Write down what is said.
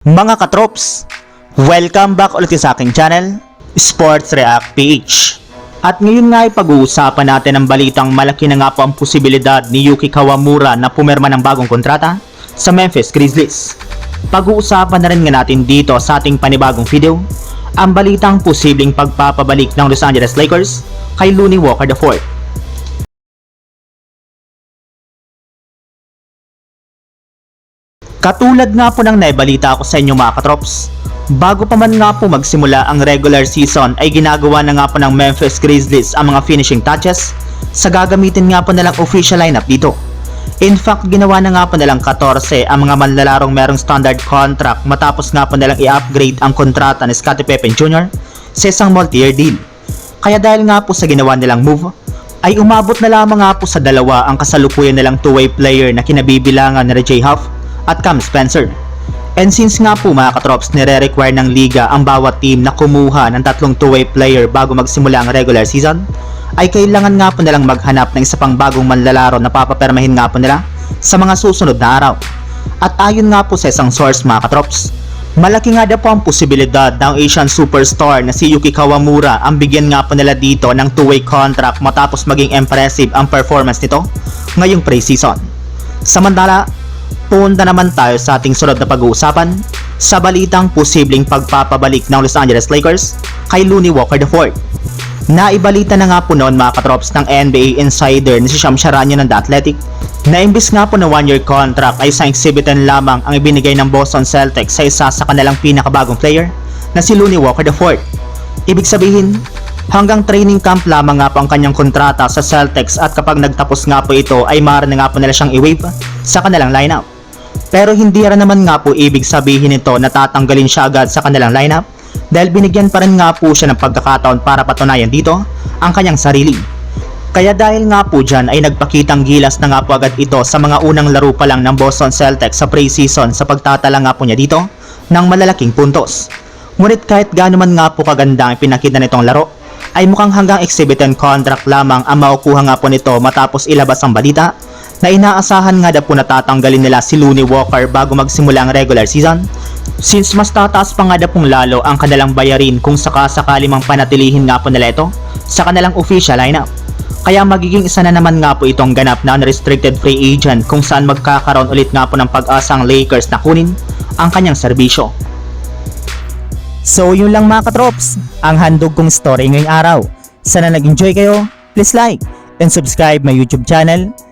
Mga katrops, welcome back ulit sa aking channel, Sports React PH. At ngayon nga ay pag-uusapan natin ang balitang malaki na nga po ang posibilidad ni Yuki Kawamura na pumirma ng bagong kontrata sa Memphis Grizzlies. Pag-uusapan na rin nga natin dito sa ating panibagong video ang balitang posibleng pagpapabalik ng Los Angeles Lakers kay Looney Walker IV. Katulad nga po ng naibalita ko sa inyo mga katrops, bago pa man nga po magsimula ang regular season ay ginagawa na nga po ng Memphis Grizzlies ang mga finishing touches sa gagamitin nga po nilang official lineup dito. In fact, ginawa na nga po nilang 14 ang mga manlalarong merong standard contract matapos nga po nilang i-upgrade ang kontrata ni Scottie Pippen Jr. sa isang multi-year deal. Kaya dahil nga po sa ginawa nilang move, ay umabot na lamang nga po sa dalawa ang kasalukuyan nilang two-way player na kinabibilangan ni J. Huff at Cam Spencer. And since nga po mga katrops nire-require ng liga ang bawat team na kumuha ng tatlong two-way player bago magsimula ang regular season, ay kailangan nga po nilang maghanap ng isa pang bagong manlalaro na papapermahin nga po nila sa mga susunod na araw. At ayon nga po sa isang source mga katrops, malaki nga daw po ang posibilidad ng Asian superstar na si Yuki Kawamura ang bigyan nga po nila dito ng two-way contract matapos maging impressive ang performance nito ngayong pre-season. Samantala, punta naman tayo sa ating sunod na pag-uusapan sa balitang posibleng pagpapabalik ng Los Angeles Lakers kay Looney Walker IV. Naibalita na nga po noon mga katrops ng NBA insider na si Sham Charania ng The Athletic na imbis nga po na one-year contract ay sa exhibitan lamang ang ibinigay ng Boston Celtics sa isa sa kanilang pinakabagong player na si Looney Walker IV. Ibig sabihin, hanggang training camp lamang nga po ang kanyang kontrata sa Celtics at kapag nagtapos nga po ito ay maaari na nga po nila siyang i-waive sa kanilang lineup. Pero hindi rin naman nga po ibig sabihin nito na tatanggalin siya agad sa kanilang lineup dahil binigyan pa rin nga po siya ng pagkakataon para patunayan dito ang kanyang sarili. Kaya dahil nga po dyan ay nagpakitang gilas na nga po agad ito sa mga unang laro pa lang ng Boston Celtics sa pre-season sa pagtatala nga po niya dito ng malalaking puntos. Ngunit kahit gaano man nga po kaganda ang pinakita nitong laro, ay mukhang hanggang exhibition contract lamang ang makukuha nga po nito matapos ilabas ang balita na inaasahan nga daw po natatanggalin nila si Looney Walker bago magsimula ang regular season since mas tataas pa nga daw pong lalo ang kanilang bayarin kung sakasakali mang panatilihin nga po nila ito sa kanilang official lineup. Kaya magiging isa na naman nga po itong ganap na unrestricted free agent kung saan magkakaroon ulit nga po ng pag-asang Lakers na kunin ang kanyang serbisyo. So yun lang mga katrops, ang handog kong story ngayong araw. Sana nag-enjoy kayo, please like and subscribe my YouTube channel,